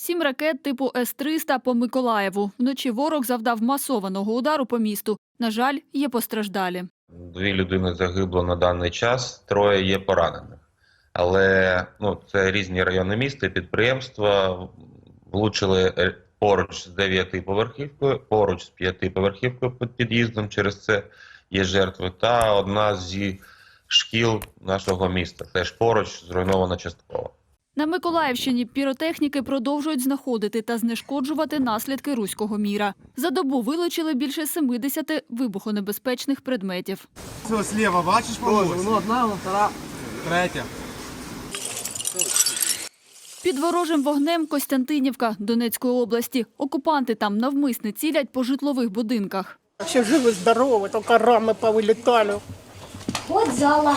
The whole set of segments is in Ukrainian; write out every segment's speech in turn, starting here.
Сім ракет типу С-300 по Миколаєву. Вночі ворог завдав масованого удару по місту. На жаль, є постраждалі. Дві людини загибло на даний час, троє є поранених. Але ну, це різні райони міста, підприємства влучили е, поруч з дев'ятиповерхівкою, поруч з п'ятиповерхівкою під під'їздом. Через це є жертви. Та одна зі шкіл нашого міста теж поруч зруйнована частково. На Миколаївщині піротехніки продовжують знаходити та знешкоджувати наслідки руського міра. За добу вилучили більше 70 вибухонебезпечних предметів. Все, слева, бачиш, Тоже, помочь? ну одна, ну, втора. Третя. Під ворожим вогнем Костянтинівка Донецької області. Окупанти там навмисне цілять по житлових будинках. Все живы, здоровы, только рамы повылетали. Вот зала.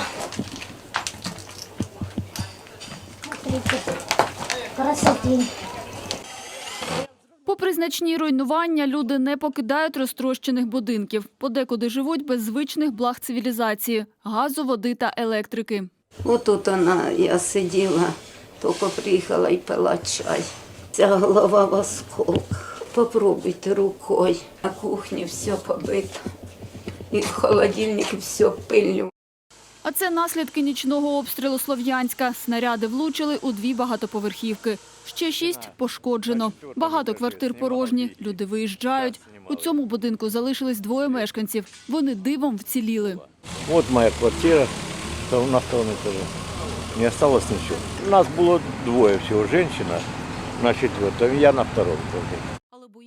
Смотрите. Попри значні руйнування, люди не покидають розтрощених будинків. Подекуди живуть без звичних благ цивілізації – газу, води та електрики. Вот тут она, я сидела, только приехала и пила чай. Вся голова в осколках. Попробуйте рукой. На кухне все побито. И в холодильнике все пылью. А це наслідки нічного обстрілу Слов'янська. Снаряди влучили у дві багатоповерхівки. Ще шість пошкоджено. Багато квартир порожні. Люди виїжджають. У цьому будинку залишились двоє мешканців. Вони дивом вціліли. Вот моя квартира то на втором этаже. Не осталось ничего. Нас было двое всего, женщина на четвертом, я на втором тоже.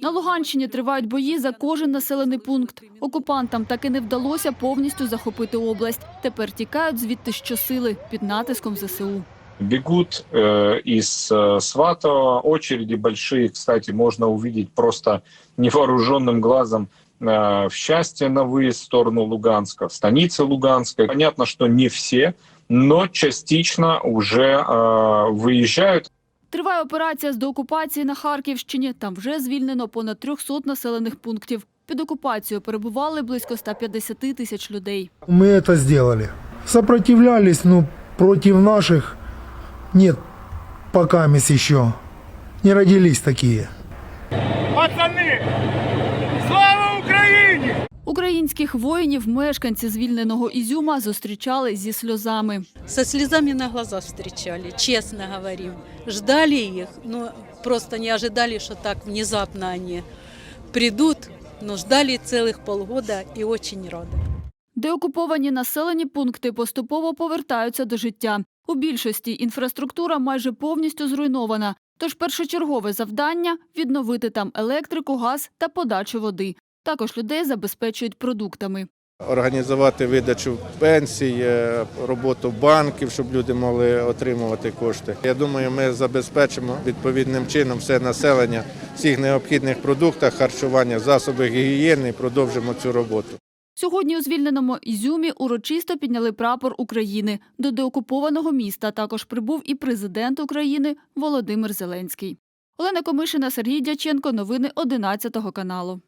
На Луганщині тривають бої за кожен населений пункт. Окупантам так і не вдалося повністю захопити область. Тепер тікають звідти щосили під натиском ЗСУ. бегут э, из э, Сватова. Очереди большие, кстати, можно увидеть просто невооруженным глазом э, в счастье на выезд в сторону Луганска, в станице Луганской. Понятно, что не все, но частично уже э, выезжают. Триває операція з деокупації на Харківщині. Там вже звільнено понад 300 населених пунктів. Під окупацією перебували близько 150 тисяч людей. Мы это сделали. Сопротивлялись, но против наших нет пока мисс еще. Не родились такие. Пацани! Слава! Українських воїнів мешканці звільненого Ізюма зустрічали зі сльозами. со слезами на глазах встречали, честно говорим. Ждали их, но просто не ожидали, что так внезапно они придут, но ждали целых полгода и очень рады. Деокуповані населені пункти поступово повертаються до життя. У більшості інфраструктура майже повністю зруйнована. Тож першочергове завдання відновити там електрику, газ та подачу води. Також людей забезпечують продуктами. організувати видачу пенсій, е, роботу банків, щоб люди могли отримувати кошти. Я думаю, ми забезпечимо відповідним чином все населення всіх необхідних продуктах харчування, засоби гігієни і продовжимо цю роботу. Сьогодні у звільненому Ізюмі урочисто підняли прапор України. До деокупованого міста також прибув і президент України Володимир Зеленський. Олена Комишина, Сергій Дяченко. Новини 11 каналу.